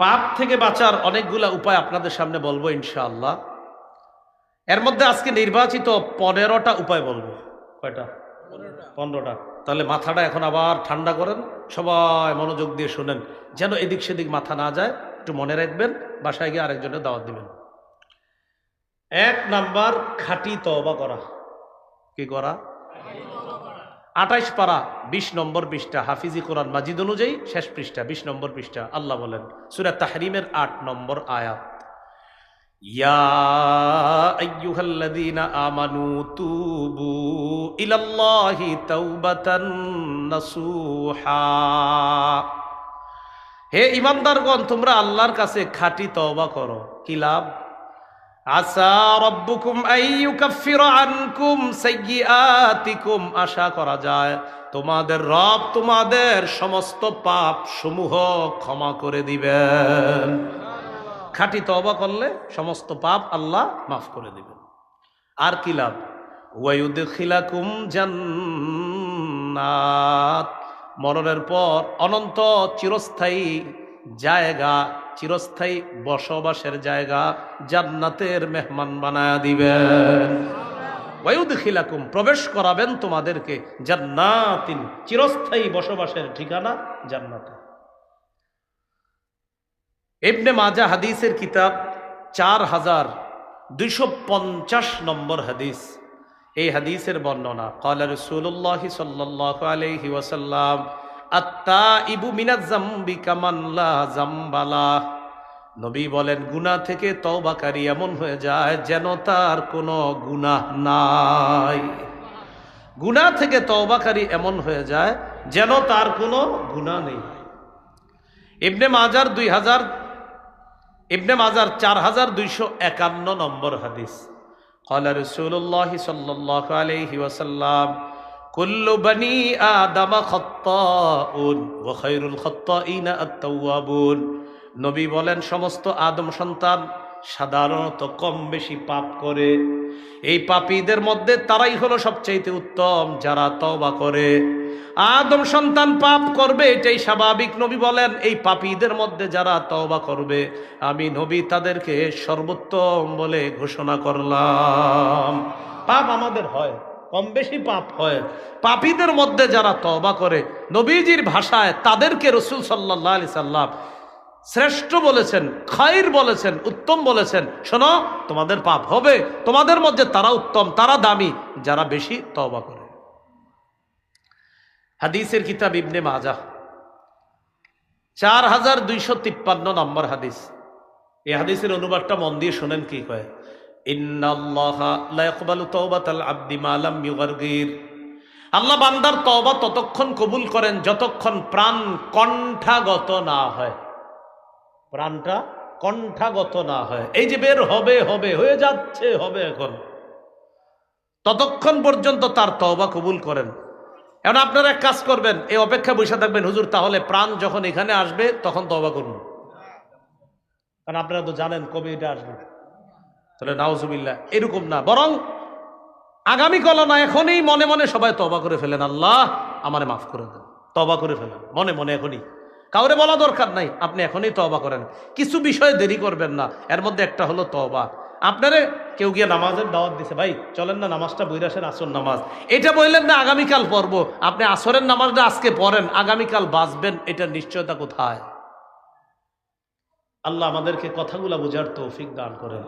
পাপ থেকে বাঁচার অনেকগুলা উপায় আপনাদের সামনে বলব ইনশাআল্লাহ। এর মধ্যে আজকে নির্বাচিত পনেরোটা উপায় বলব। কয়টা? পনেরোটা। তাহলে মাথাটা এখন আবার ঠান্ডা করেন, সবাই মনোযোগ দিয়ে শুনেন, যেন এদিক সেদিক মাথা না যায়, একটু মনে রাখবেন, বাসায় গিয়ে আরেকজনের দাওয়াত দিবেন। এক নাম্বার, খাঁটি তওবা করা। কি করা? আঠাইশ পারা বিশ নম্বর পৃষ্ঠা, হাফিজি কোরআন মাজিদ অনুযায়ী শেষ পৃষ্ঠা, বিশ নম্বর পৃষ্ঠা, আল্লাহ বলেন, সুরা তাহরিমের আট নম্বর আয়াত। তুবু হে ইমানদারগণ তোমরা আল্লাহর কাছে খাটি তওবা করো। কি লাভ? আসা রব্বুকুম আইয়ুকাফির আনকুম সাইয়্যাতিকুম আশা করা যায় তোমাদের রব তোমাদের সমস্ত পাপ সমূহ ক্ষমা করে দিবেন। খাঁটি তওবা করলে সমস্ত পাপ আল্লাহ মাফ করে দিবেন। আর কি লাভ? ওয়ায়ুদখিলাকুম জান্নাত। মরণের পর অনন্ত চিরস্থায়ী জায়গা চিরস্থায়ী বসবাসের জায়গা জান্নাতের মেহমান বানায়া দিবেন প্রবেশ করাবেন তোমাদেরকে জান্নাতিন, চিরস্থায়ী বসবাসের ঠিকানা জান্নাতে। মাজা হাদিসের কিতাব চার হাজার দুইশো পঞ্চাশ নম্বর হাদিস। এই হাদিসের বর্ণনা, কলা রসুল্লাহ সাল্লাহ আলহি ওয়াসাল্লাম জাম্বালা। নবী বলেন গুনা থেকে তওবাকারী এমন হয়ে যায় যেন তার কোনো গুনা নাই। গুনা থেকে তওবাকারী এমন হয়ে যায় যেন তার কোনো গুণা নেই। ইবনে মাজার দুই হাজার, ইবনে মাজার চার হাজার দুইশো একান্ন নম্বর হাদিস। কলার রসুল্লাহ সাল্লাহ আলহি ওয়াসাল্লাম কুল্লু বনি আদামা খত্তাউন নবী বলেন, সমস্ত আদম সন্তান সাধারণত কম বেশি পাপ করে। এই পাপীদের মধ্যে তারাই হলো সবচাইতে উত্তম, যারা তবা করে। আদম সন্তান পাপ করবে, এটাই স্বাভাবিক। নবী বলেন, এই পাপীদের মধ্যে যারা তবা করবে, আমি নবী তাদেরকে সর্বোত্তম বলে ঘোষণা করলাম। পাপ আমাদের হয়। কম বেশি পাপ হয়। পাপীদের মধ্যে যারা তওবা করে, নবীজির ভাষায় তাদেরকে রসুল সাল্লাহ আলি সাল্লাম শ্রেষ্ঠ বলেছেন, খাইর বলেছেন, উত্তম বলেছেন, শোনো, তোমাদের পাপ হবে, তোমাদের মধ্যে তারা উত্তম, তারা দামি, যারা বেশি তওবা করে। হাদিসের কিতাব ইবনে মাজা চার হাজার দুইশো তিপ্পান্ন নম্বর হাদিস। এই হাদিসের অনুবাদটা মন দিয়ে শোনেন কি কয়? আল্লাহ বান্দার তওবা ততক্ষণ কবুল করেন যতক্ষণ প্রাণ কণ্ঠাগত না হয়। প্রাণটা কণ্ঠাগত না হয়। এই যে বের হবে হবে, হয়ে যাচ্ছে, হবে এখন। ততক্ষণ পর্যন্ত তার তওবা কবুল করেন। এখন আপনারা এক কাজ করবেন, এই অপেক্ষা বসে থাকবেন, হুজুর, তাহলে প্রাণ যখন এখানে আসবে, তখন তবা করুন। কারণ আপনারা তো জানেন কবে এটা আসবে। তাহলে নাউজুবিল্লাহ, এরকম না। বরং আগামীকাল না, এখনই মনে মনে সবাই তবা করে ফেলেন। আল্লাহ আমারে মাফ করে দেন। তবা করে ফেলেন, মনে মনে এখনই। কাউরে বলা দরকার নাই, আপনি এখনই তবা করেন। কিছু বিষয়ে দেরি করবেন না, এর মধ্যে একটা হলো তবা আপনারে কেউ গিয়ে নামাজের দাওয়াত দিছে, ভাই চলেন না, নামাজটা বইরাসেন আসর নামাজ। এটা বললেন না, আগামীকাল পড়ব। আপনি আসরের নামাজটা আজকে পড়েন, আগামীকাল বাঁচবেন, এটা নিশ্চয়তা কোথায়? আল্লাহ আমাদেরকে কথাগুলা বোঝার তৌফিক দান করেন।